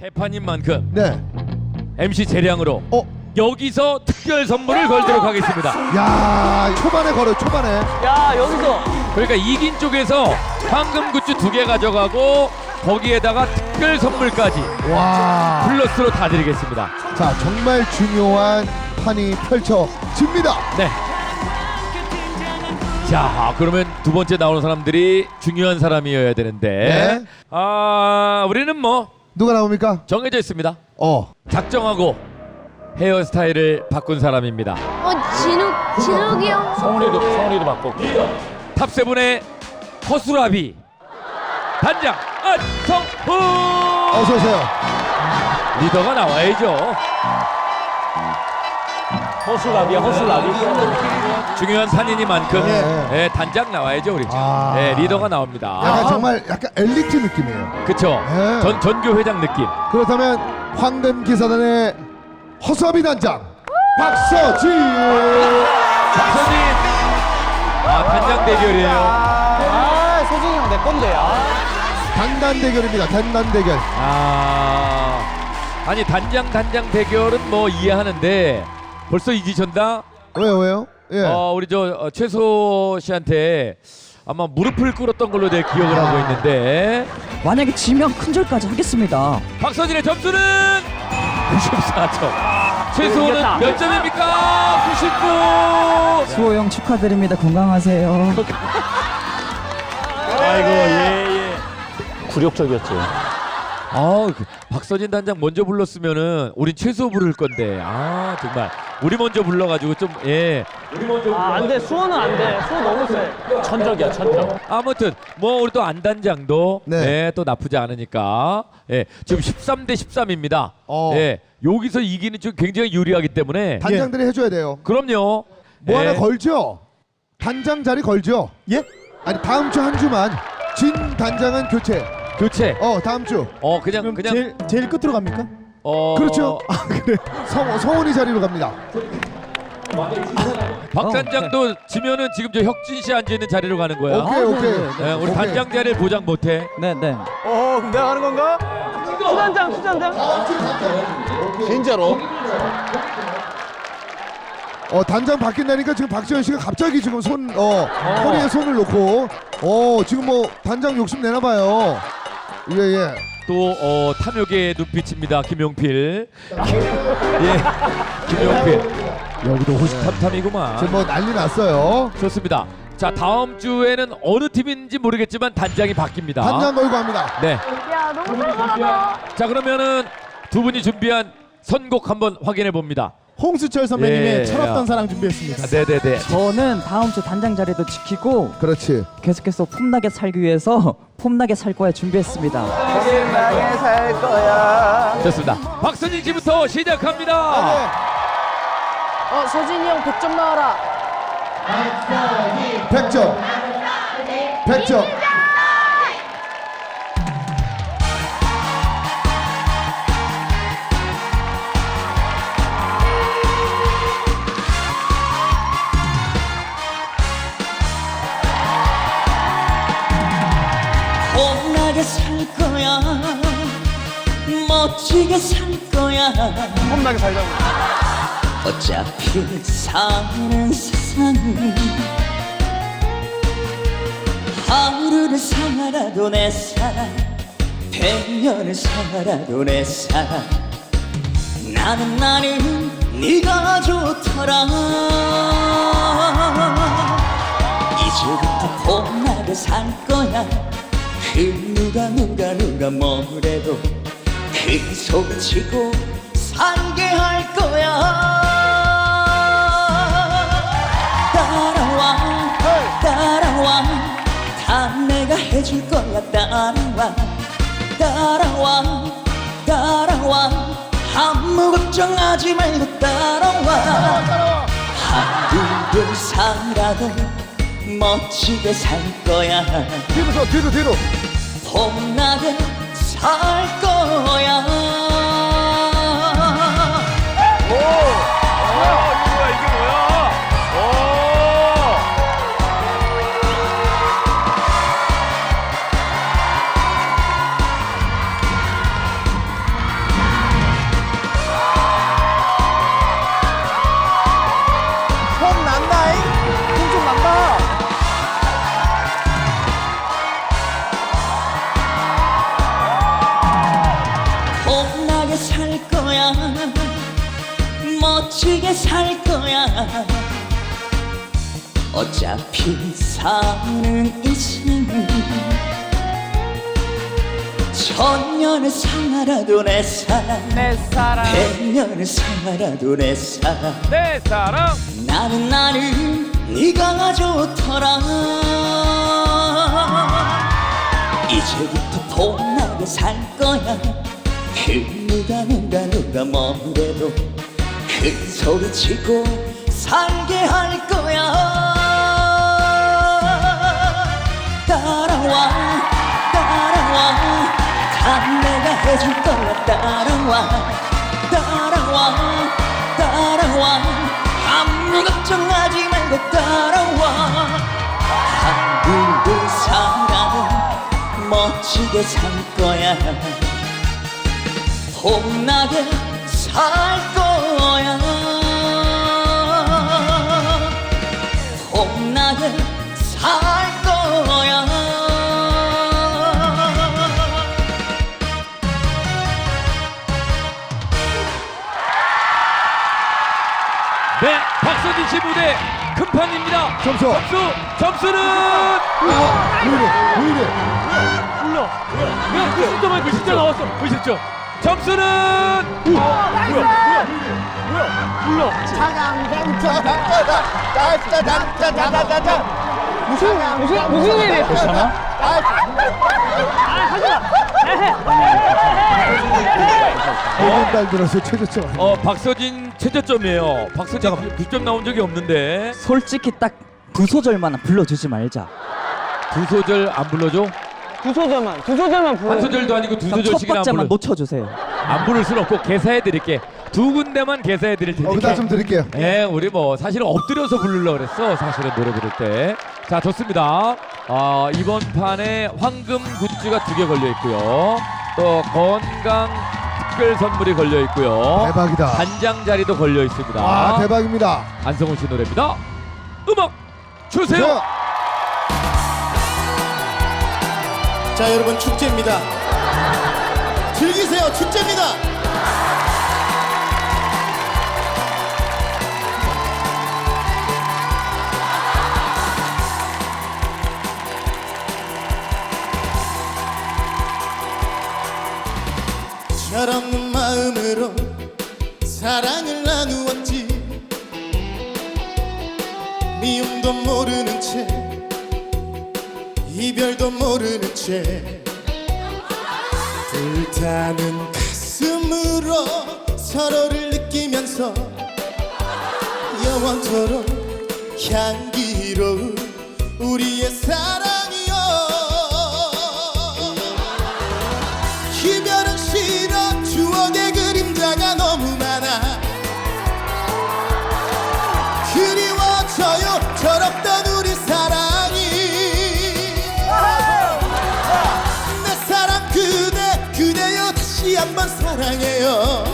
대파님만큼 네. MC 재량으로 어, 여기서 특별 선물을 걸도록 하겠습니다. 야, 초반에 걸어, 초반에. 야 여기서 그러니까 이긴 쪽에서 황금 굿즈 두 개 가져가고 거기에다가 특별 선물까지 와. 플러스로 다 드리겠습니다. 자, 정말 중요한 판이 펼쳐집니다. 네. 자, 그러면 두 번째 나오는 사람들이 중요한 사람이어야 되는데, 네. 아, 우리는 뭐 누가 나옵니까? 정해져 있습니다. 어. 작정하고 헤어스타일을 바꾼 사람입니다. 어 진욱 진욱이 형 성훈이도 성훈이도 바꿨고 탑세븐의 허수라비 단장 안성훈 어서 오세요. 리더가 나와야죠. 허술라비야 허술라비 중요한 판이니만큼 예. 예, 단장 나와야죠 우리. 아. 예, 리더가 나옵니다. 약간 정말 약간 엘리트 느낌이에요. 그쵸. 예. 전 전교 회장 느낌. 그렇다면 황금 기사단의 허수아비 단장 박서진. 박선진. 아 단장 대결이에요. 아 소진이 형 내 건데 아. 단단 대결입니다. 단단 대결. 아 아니 단장 단장 대결은 뭐 이해하는데 벌써 이기셨다? 왜요, 왜요? 예. 어 우리 저 어, 최소 씨한테 아마 무릎을 꿇었던 걸로 내 기억을 하고 있는데 만약에 지면 큰절까지 하겠습니다. 박서진의 점수는 94점. 최소는 이겼다. 몇 점입니까? 99. 수호 형 축하드립니다. 건강하세요. 아이고 예 예. 굴욕적이었죠 아, 그 박서진 단장 먼저 불렀으면은 우린 최소 부를 건데. 아, 정말 우리 먼저 불러가지고 좀 예. 우리 먼저. 아 안 돼 수호는 안돼 수호 너무 세 천적이야 천적 아무튼 뭐 우리 또 안 단장도 네. 네. 또 나쁘지 않으니까. 예. 지금 13 대 13입니다. 어. 예. 여기서 이기는 좀 굉장히 유리하기 때문에. 단장들이 해줘야 돼요. 그럼요. 뭐 예. 하나 걸죠? 단장 자리 걸죠? 예? 아니 다음 주 한 주만 진 단장은 교체. 교체. 어 다음 주. 어 그냥 그냥 제일 제일 끝으로 갑니까? 어 그렇죠. 아 그래. 성 성훈이 자리로 갑니다. 박 어, 단장도 지면은 지금 저 혁진 씨 앉아 있는 자리로 가는 거야. 오케이 아, 네, 오케이. 네, 예, 우리 오케이. 단장 자리를 보장 못해. 네, 네. 어 그럼 내가 하는 건가? 수단장 수단장 진짜로? 어 단장 바뀐다니까 지금 박지현 씨가 갑자기 지금 손어 허리에 손을 놓고 어 지금 뭐 단장 욕심 내나 봐요. 예 예. 또 어, 탐욕의 눈빛입니다. 김용필. 예. 김용필. 여기도 호시탐탐이구만. 지금 뭐 난리 났어요. 좋습니다. 자 다음 주에는 어느 팀인지 모르겠지만 단장이 바뀝니다. 단장 걸고 합니다. 네. 야 너무 살벌하다 자 그러면은 두 분이 준비한 선곡 한번 확인해 봅니다. 홍수철 선배님의 예, 철없던 야. 사랑 준비했습니다. 네네네. 저는 다음 주 단장 자리도 지키고 그렇지. 계속해서 폼나게 살기 위해서 폼나게 살 거야 준비했습니다. 좋습니다. 박선진 씨부터 시작합니다. 어 서진이 형 100점 나와라 100점. 100점. 멋지게 살 거야. 폼나게 살자고. 어차피 사는 세상은 하루를 살아도 내 사랑 백년을 살아도 내 사랑. 나는 나는 네가 좋더라. 이제부터 폼나게 살 거야. 그 누가 누가 누가 뭐래도 그 소치고 살게 할 거야. 따라와 따라와. 다 내가 해줄 거야 따라와. 따라와 따라와. 아무 걱정하지 말고 따라와. 하루를 살아도 멋지게 살 거야. 뒤로 뒤로 뒤로. 폼나게 살 거야 멋지게 살 거야. 어차피 사는 인생 천년의 상하라도 내 사랑 내 사랑. 백년의 상하라도 내 사랑. 내 사랑. 나는 나는 네가 좋더라. 이제부터 폼나게 살 거야. 그 누가 누가 누가 뭐래도 큰 소리 치고 살게 할 거야. 따라와 따라와. 다 내가 해줄 거야. 따라와 따라와 따라와. 아무 걱정하지 말고 따라와. 한국을 사랑은 멋지게 살 거야. 폼나게 살 거야 폼나게 살 거야 네, 박서진 씨 무대 큰 판입니다. 점수. 점수 점수는 아, 왜 이래? 왜 이래? 불러 그냥 90점에 90점 나왔어 90점 점수는 뭐야 뭐야 뭐야 불러 무슨 무슨 무슨 일이 괜찮아? 이번 달 들어서 최저점. 어 박서진 최저점이에요. 박서진 9점 나온 적이 없는데 솔직히 딱두 소절만 불러주지 말자. 두 소절 안 불러줘? 두 소절만 두 소절만 한 소절도 아니고 두 첫 소절씩이나 안 번째만 불러. 놓쳐주세요. 안 부를 수는 없고 개사해 드릴게. 두 군데만 개사해 드릴 테니까. 여기다 좀 드릴게요. 예, 우리 뭐 사실은 엎드려서 부르려고 그랬어. 사실은 노래 부를 때. 자, 좋습니다. 아, 이번 판에 황금 굿즈가 두 개 걸려 있고요. 또 건강 특별 선물이 걸려 있고요. 대박이다. 단장 자리도 걸려 있습니다. 아 대박입니다. 안성훈 씨 노래입니다. 음악 주세요. 자, 자 여러분 축제입니다. 즐기세요 축제입니다. 철없는 마음으로 사랑을 나누었지 미움도 모르는 채 이별도 모르는 채 불타는 가슴으로 서로를 느끼면서 영원토록 향기로운 우리의 사랑 사랑해요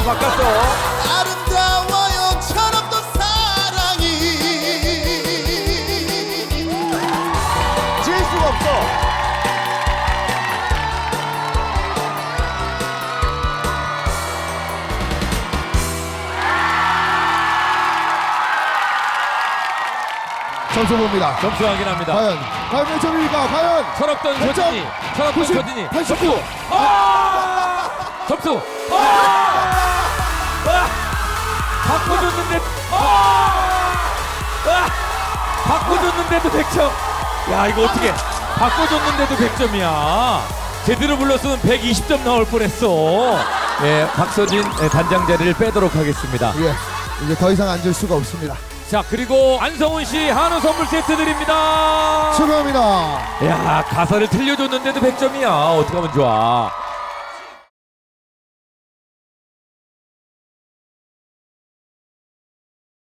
한번 바꿨어 아름다워요 철없던 사랑이 지을 수가 없어 점수 봅니다. 점수 확인합니다. 과연 과연 몇 점입니까? 과연 철없던 몇 점? 서진이, 철없던 90, 서진이. 89. 아! 점수. 아! 아! 바꿔줬는데. 아! 아! 바꿔줬는데도 100점. 야 이거 어떻게? 바꿔줬는데도 100점이야. 제대로 불렀으면 120점 나올 뻔했어. 예, 박서진 예, 단장 자리를 빼도록 하겠습니다. 예. 이제 더 이상 앉을 수가 없습니다. 자 그리고 안성훈 씨 한우 선물 세트 드립니다. 축하합니다. 야 가사를 틀려줬는데도 100점이야. 어떻게 하면 좋아?